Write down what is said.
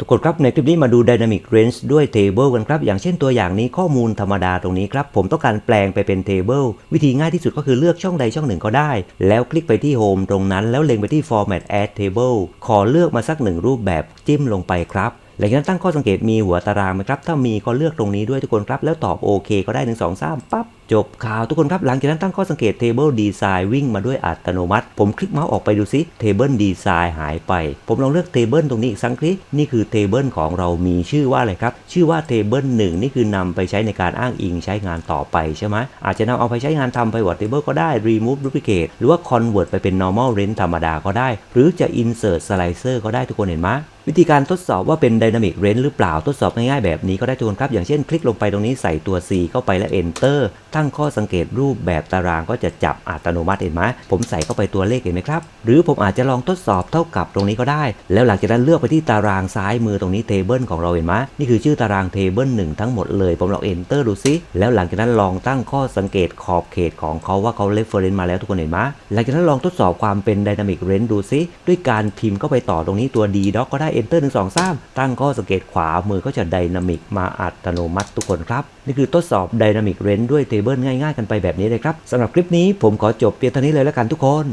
ทุกคนครับในคลิปนี้มาดู Dynamic Range ด้วย Table กันครับ อย่างเช่นตัวอย่างนี้ข้อมูลธรรมดาตรงนี้ครับ ผมต้องการแปลงไปเป็น Table วิธีง่ายที่สุดก็คือเลือกช่องใดช่องหนึ่งก็ได้ แล้วคลิกไปที่ Home ตรงนั้น แล้วเล็งไปที่ Format Add Table ขอเลือกมาสักหนึ่งรูปแบบจิ้มลงไปครับหลังจากนั้นตั้งข้อสังเกตมีหัวตารางไหมครับ ถ้ามีก็เลือกตรงนี้ด้วยทุกคนครับ แล้วตอบโอเคก็ได้ 1 2 3ปั๊บ จบข่าวทุกคนครับ หลังจากนั้นตั้งข้อสังเกต Table Design วิ่งมาด้วยอัตโนมัติ ผมคลิกเมาส์ออกไปดูซิ Table Design หายไป ผมลองเลือก Table ตรงนี้อีกสักคลิกนี่คือ Table ของเรามีชื่อว่าอะไรครับ ชื่อว่า Table 1 นี่คือนำไปใช้ในการอ้างอิงใช้งานต่อไปใช่ไหมอาจจะนำเอาไปใช้งานทำ pivot table ก็ได้ remove duplicate หรือว่า convert ไปเป็น normal range ธรรมดาก็ได้ หรือจะ insert slicer ก็ได้ทุกคนเห็นไหมวิธีการทดสอบว่าเป็น Dynamic Range หรือเปล่าทดสอบง่ายๆแบบนี้ก็ได้ทุกคนครับอย่างเช่น คลิกลงไปตรงนี้ใส่ตัว C เข้าไปแล้ว Enter ตั้งข้อสังเกตรูปแบบตารางก็จะจับอัตโนมัติเห็นไหมผมใส่เข้าไปตัวเลขเห็นไหมครับ หรือผมอาจจะลองทดสอบเท่ากับตรงนี้ก็ได้ แล้วหลังจากนั้นเลือกไปที่ตารางซ้ายมือตรงนี้ Table ของเราเห็นไหมนี่คือชื่อตาราง Table 1ทั้งหมดเลยผมลอง Enter ดูซิแล้วหลังจากนั้นลองตั้งข้อสังเกตขอบเขตของเขาว่าเขา reference มาแล้วทุกคนเห็นไหมหลังจากนั้นลองทดสอบความเป็น Dynamic Range ดูซิด้วยการพิมพ์เข้าไปต่อตรงนี้ตัว D doc ก็ได้ Enter 1 2 3ตั้งข้อสังเกตขวามือก็จะ Dynamic มาอัตโนมัติทุกคนครับนี่คือทดสอบ Dynamic Range ด้วย Table ง่ายๆกันไปแบบนี้เลยครับสำหรับคลิปนี้ผมขอจบเพียงเท่านี้เลยแล้วกันทุกคน